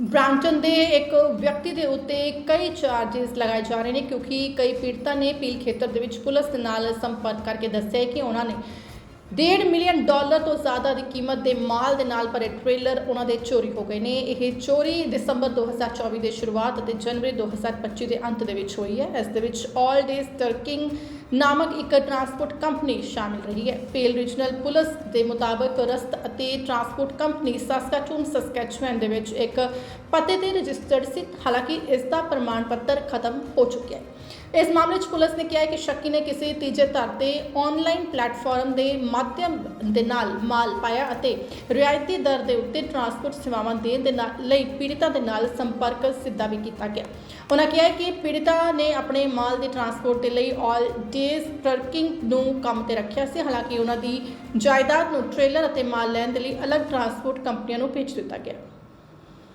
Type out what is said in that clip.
ਬ੍ਰਾਂਟਨ ਦੇ ਇੱਕ ਵਿਅਕਤੀ ਦੇ ਉੱਤੇ ਕਈ ਚਾਰजेस ਲਗਾਏ ਜਾ ਰਹੇ ਨੇ ਕਿਉਂਕਿ ਕਈ ਪੀੜਤਾਂ ਨੇ ਪੀਲ ਖੇਤਰ ਦੇ ਵਿੱਚ ਪੁਲਿਸ ਦੇ ਨਾਲ ਸੰਪਰਕ ਕਰਕੇ ਦੱਸਿਆ ਕਿ ਉਹਨਾਂ ਨੇ 1.5 ਮਿਲੀਅਨ ਡਾਲਰ ਤੋਂ ਜ਼ਿਆਦਾ ਦੀ ਕੀਮਤ ਦੇ ਮਾਲ ਦੇ ਨਾਲ ਭਰੇ ਟ੍ਰੇਲਰ ਉਹਨਾਂ ਦੇ ਚੋਰੀ ਹੋ ਗਏ ਨੇ। ਇਹ ਚੋਰੀ ਦਸੰਬਰ 2024 ਦੇ ਸ਼ੁਰੂਆਤ ਅਤੇ ਜਨਵਰੀ 2025 ਦੇ ਅੰਤ ਦੇ ਵਿੱਚ ਹੋਈ ਹੈ। ਇਸ ਦੇ ਵਿੱਚ ਆਲ ਡੇਜ਼ ਟਰਕਿੰਗ ਨਾਮਕ ਇੱਕ ਟਰਾਂਸਪੋਰਟ ਕੰਪਨੀ ਸ਼ਾਮਿਲ ਰਹੀ ਹੈ। ਪੇਲ ਰੀਜਨਲ ਪੁਲਿਸ ਦੇ ਮੁਤਾਬਕ ਰਸਤ ਅਤੇ ਟਰਾਂਸਪੋਰਟ ਕੰਪਨੀ ਸਸਕਾਚੂਨ ਸਸਕੈਚੁਅਨ ਦੇ ਵਿੱਚ ਇੱਕ ਪਤੇ ਤੇ ਰਜਿਸਟਰਡ ਸੀ। ਹਾਲਾਂਕਿ ਇਸ ਦਾ ਪ੍ਰਮਾਣ ਪੱਤਰ ਖਤਮ ਹੋ ਚੁੱਕਿਆ ਹੈ। ਇਸ ਮਾਮਲੇ 'ਚ ਪੁਲਿਸ ਨੇ ਕਿਹਾ ਹੈ ਕਿ ਸ਼ੱਕੀ ਨੇ ਕਿਸੇ ਤੀਜੇ ਧਰ ਤੇ ਆਨਲਾਈਨ ਪਲੇਟਫਾਰਮ ਦੇ ਮਾਧਿਅਮ ਦੇ ਨਾਲ ਮਾਲ ਪਾਇਆ ਅਤੇ ਰਿਆਇਤੀ ਦਰ ਦੇ ਉੱਤੇ ਟਰਾਂਸਪੋਰਟ ਸੇਵਾਵਾਂ ਦੇਣ ਦੇ ਨਾਲ ਲਈ ਪੀੜਤਾਂ ਦੇ ਨਾਲ ਸੰਪਰਕ ਸਿੱਧਾ ਵੀ ਕੀਤਾ ਗਿਆ। ਉਹਨਾਂ ਕਿਹਾ ਕਿ ਪੀੜਤਾ ਨੇ ਆਪਣੇ ਮਾਲ ਦੇ ਟਰਾਂਸਪੋਰਟ ਦੇ ਲਈ ਆਲ ਡੇਜ਼ ਟਰਕਿੰਗ ਨੂੰ ਕੰਮ ਤੇ ਰੱਖਿਆ ਸੀ। ਹਾਲਾਂਕਿ ਉਹਨਾਂ ਦੀ ਜਾਇਦਾਦ ਨੂੰ ਟ੍ਰੇਲਰ ਅਤੇ ਮਾਲ ਲੈਣ ਦੇ ਲਈ ਅਲੱਗ ਟਰਾਂਸਪੋਰਟ ਕੰਪਨੀਆਂ ਨੂੰ ਭੇਜ ਦਿੱਤਾ ਗਿਆ।